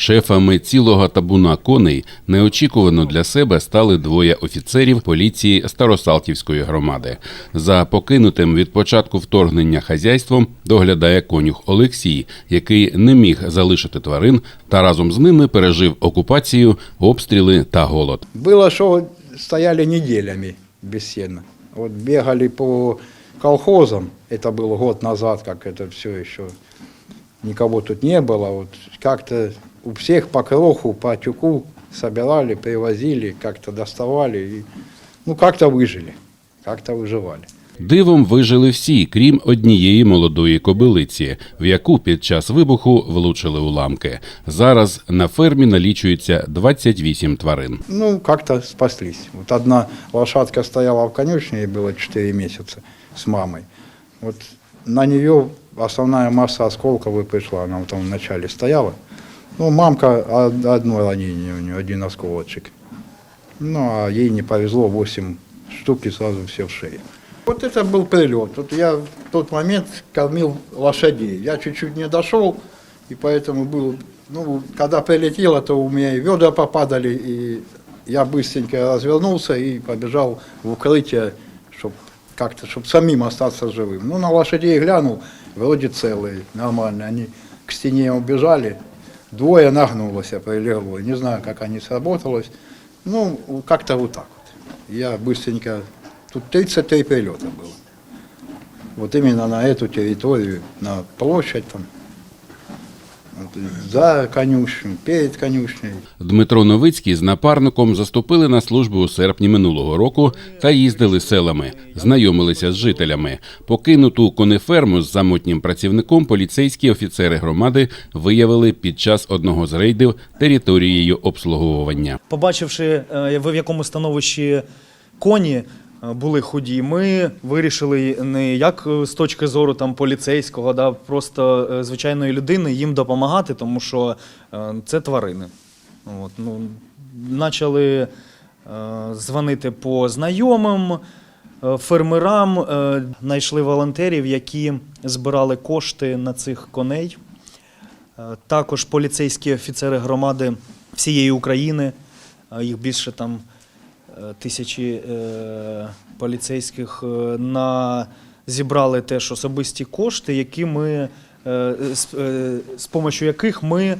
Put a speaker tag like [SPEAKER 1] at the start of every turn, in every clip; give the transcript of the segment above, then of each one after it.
[SPEAKER 1] Шефами цілого табуна коней неочікувано для себе стали двоє офіцерів поліції Старосалтівської громади. За покинутим від початку вторгнення хазяйством доглядає конюх Олексій, який не міг залишити тварин та разом з ними пережив окупацію, обстріли та голод.
[SPEAKER 2] Было, что стояли неделями бесценно. Вот бегали по колхозам, это было год назад, как это все еще никого тут не было. Вот как-то у всех по кроху, по тюку собирали, привозили, как-то доставали. И, ну, как-то выжили, как-то выживали.
[SPEAKER 1] Дивом вижили всі, крім однієї молодої кобилиці, в яку під час вибуху влучили уламки. Зараз на фермі налічується 28 тварин.
[SPEAKER 2] Ну, как-то спаслись. Вот одна лошадка стояла в конюшне, ей было 4 месяца с мамой. Вот на нее основная масса осколков и пришла. Она там вначале стояла. Ну, мамка, од- одно ранение у нее, один осколочек. Ну, а ей не повезло, 8 штук и сразу все в шее. Вот это был прилет. Вот я в тот момент кормил лошадей. Я чуть-чуть не дошел, и поэтому был, ну, когда прилетело, то у меня и ведра попадали, и я быстренько развернулся и побежал в укрытие, чтобы как-то, чтобы самим остаться живым. Ну, на лошадей глянул, вроде целые, нормально. Они к стене убежали, двое нагнулось, прилегло. Не знаю, как они сработалось. Ну, как-то вот так вот. Я быстренько... Тут 33 прилета было. Вот именно на эту территорию, на площадь там. За конюшню, перед конюшней.
[SPEAKER 1] Дмитро Новицький з напарником заступили на службу у серпні минулого року та їздили селами, знайомилися з жителями. Покинуту конеферму з самотнім працівником поліцейські офіцери громади виявили під час одного з рейдів територією обслуговування.
[SPEAKER 3] Побачивши, е, ви в якому становищі коні е, були худі, ми вирішили не як е, з точки зору там поліцейського, да, просто е, звичайної людини їм допомагати, тому що е, це тварини. От, ну, почали дзвонити по знайомим. Фермерам знайшли волонтерів, які збирали кошти на цих коней. Також поліцейські офіцери громади всієї України, їх більше там тисячі е, поліцейських, е, на, зібрали теж особисті кошти, які ми, е, з, е, яких ми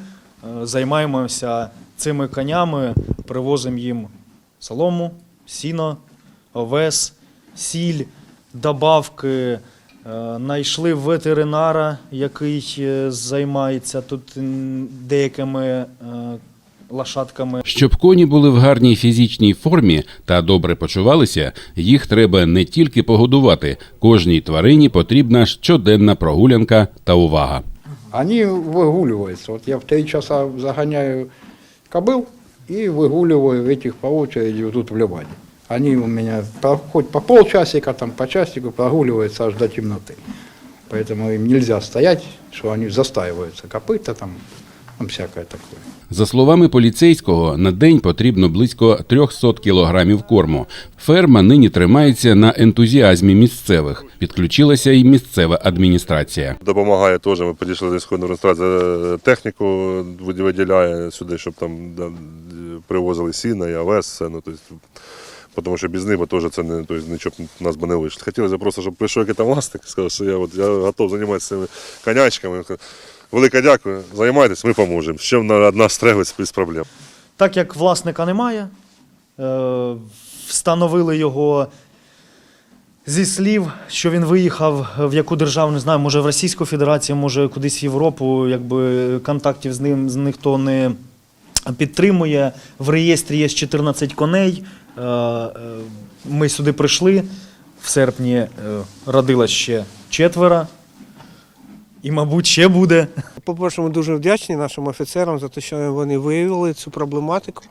[SPEAKER 3] займаємося цими конями, привозимо їм солому, сіно, овес, сіль, добавки. Знайшли ветеринара, який займається тут деякими лошадками.
[SPEAKER 1] Щоб коні були в гарній фізичній формі та добре почувалися, їх треба не тільки погодувати. Кожній тварині потрібна щоденна прогулянка та увага.
[SPEAKER 2] Они выгуливаются. Вот я в три часа загоняю кобыл и выгуливаю этих по очереди вот тут в Ливане. Они у меня по- хоть по полчасика, там, по часику прогуливаются аж до темноты. Поэтому им нельзя стоять, что они застаиваются. Копыта там, там всякое такое.
[SPEAKER 1] За словами поліцейського, на день потрібно близько 300 кілограмів корму. Ферма нині тримається на ентузіазмі місцевих. Підключилася і місцева адміністрація.
[SPEAKER 4] Допомагає теж. Ми підійшли до сходної адміністрації, техніку виділяє сюди, щоб там привозили сіна і овес. Все, ну, тобто, тому що без них теж це не, тобто, нічого б нас би не вийшло. Хотілося просто, щоб прийшов якийсь власник, сказав, що я, от, я готов займатися цими конячками. Велике дякую, займайтесь, ми поможемо. Ще на нас стрелець без проблем.
[SPEAKER 3] Так як власника немає, е, встановили його зі слів, що він виїхав в яку державу, не знаю, може в Російську Федерацію, може кудись в Європу, якби контактів з ним з ніхто не підтримує. В реєстрі є 14 коней. Е, е, Ми сюди прийшли. В серпні родилось ще четверо. І, мабуть, ще буде.
[SPEAKER 5] По-перше, ми дуже вдячні нашим офіцерам за те, що вони виявили цю проблематику.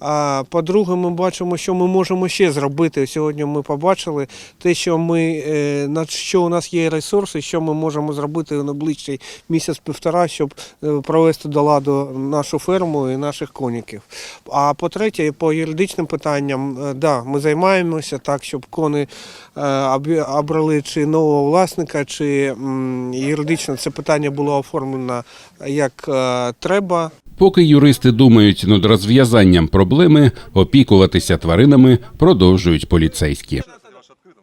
[SPEAKER 5] А по-друге, ми бачимо, що ми можемо ще зробити. Сьогодні ми побачили те, що ми е, на що у нас є ресурси, що ми можемо зробити на найближчий місяць-півтора, щоб е, провести до ладу нашу ферму і наших коніків. А по-третє, по юридичним питанням, е, да, ми займаємося так, щоб кони обрали чи нового власника, чи юридично це питання було оформлено як е, треба.
[SPEAKER 1] Поки юристи думають над розв'язанням проблеми, опікуватися тваринами продовжують поліцейські.